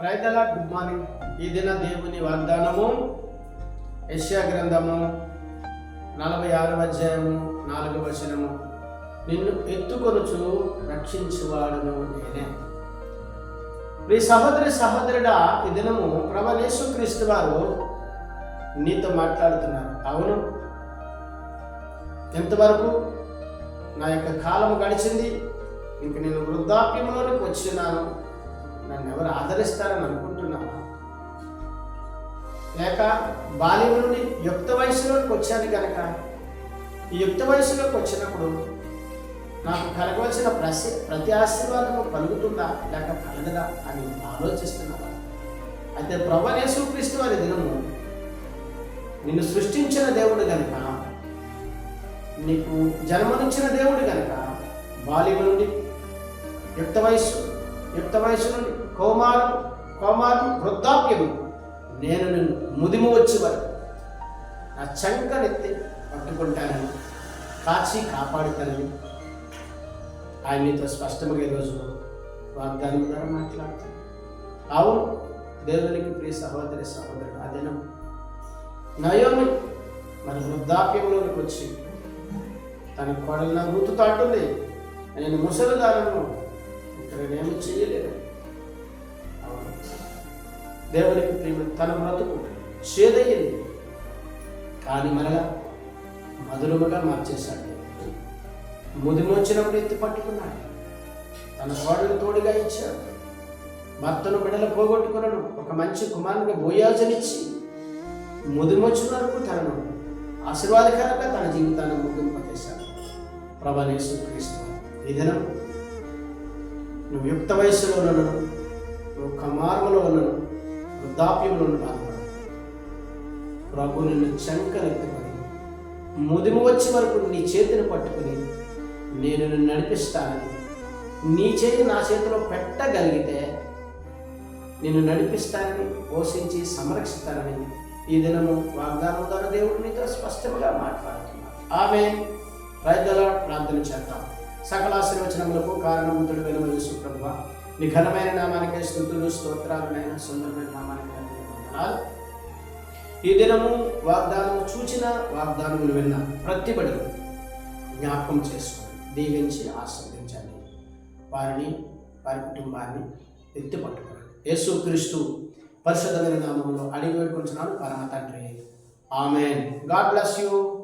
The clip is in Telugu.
రైతల గుడ్ మార్నింగ్ ఈ దిన దేవుని వాగ్దానము. యశ్యా గ్రంథము నలభై ఆరు అధ్యాయము నాలుగు వచనము. నిన్ను ఎత్తుకొనుచు రక్షించువాడును నేనే. ప్రియ సహోదరి సహోదరుడా ఈ దినము ప్రభనేసు క్రీస్తు వారు నీతో మాట్లాడుతున్నారు. అవును. ఎంతవరకు నా యొక్క కాలము గడిచింది? ఇంక నేను వృద్ధాప్యంలోనికి వచ్చినాను. నన్ను ఎవరు ఆదరిస్తారని అనుకుంటున్నావా లేక బాల్యం నుండి యుక్త వయసులోకి వచ్చాను కనుక ఈ యుక్త వయసులోకి వచ్చినప్పుడు నాకు కలగవలసిన ప్రసి ప్రతి ఆశీర్వాదము కలుగుతుందా లేక కలగదా అని ఆలోచిస్తున్నావా అయితే ప్రభనేసు క్రీస్తు వారి దినము నిన్ను సృష్టించిన దేవుడు గనుక నీకు జన్మనిచ్చిన దేవుడు గనుక బాల్యం నుండి యుక్త వయస్సు యుక్త వయసు నుండి కౌమారం కౌమారం వృద్ధాప్యము. నేను నిన్ను ముదిము వచ్చి వరకు నా చంకనెత్తి పట్టుకుంటానని కాచి కాపాడుతానని ఆయన మీతో స్పష్టంగా ఈరోజు వాగ్దానం ద్వారా మాట్లాడుతాను. అవును దేవునికి ప్రియ సహోదరి సహోదరుడు ఆ దినం నయోమి మన వృద్ధాప్యంలోనికి వచ్చి తన కోడలు రూతుతో అంటుంది నేను ముసలిదానము ఇక్కడ నేను చేయలేదు. దేవునికి ప్రేమ తన బ్రతుకు చేదయ్యింది. కానీ మరలా మధురముగా మార్చేశాడు. ముదిమొచ్చినప్పుడు ఎత్తి పట్టుకున్నాడు. తన కోడలు తోడుగా ఇచ్చాడు. భర్తను బిడలు పోగొట్టుకున్నాడు. ఒక మంచి కుమారునికి భోయాజనిచ్చి ముదిమొచ్చిన వరకు తనను ఆశీర్వాదకరంగా తన జీవితాన్ని ముగింపచేశాడు ప్రభనేశ్వర క్రీస్తు ఈ దినం నువ్వు యుక్త వయస్సులో ఉన్నాను నువ్వు కమార్మలో ఉన్నాను వృద్ధాప్యంలో ఉన్నాను ప్రభు నిన్ను చంకరెత్తుకొని ముదిమి వచ్చే వరకు నీ చేతిని పట్టుకుని నేను నిన్ను నడిపిస్తానని నీ చేతి నా చేతిలో పెట్టగలిగితే నిన్ను నడిపిస్తానని పోషించి సంరక్షిస్తానని ఈ దినము వాగ్దానం ద్వారా దేవుడు నీతో స్పష్టంగా మాట్లాడుతున్నాడు. ఆమె రైతుల ప్రార్థన చేద్దాం. సకల ఆశీర్వచనములకు కారణముతుడు వెలువ యేసు నీ ఘనమైన నామానికే స్థుతులు స్తోత్రాలనైన సుందరమైన నామానికి వందనాలు. ఈ దినము వాగ్దానం చూచిన వాగ్దానములు విన్న ప్రతి జ్ఞాపకం చేసుకొని దీవించి ఆస్వాదించండి. వారిని వారి కుటుంబాన్ని ఎత్తి పట్టుకోండి యేసుక్రీస్తు పరిశుద్ధమైన నామంలో అడిగి వేడుకుంటున్నాను పరమ తండ్రి. ఆమెన్. God bless you.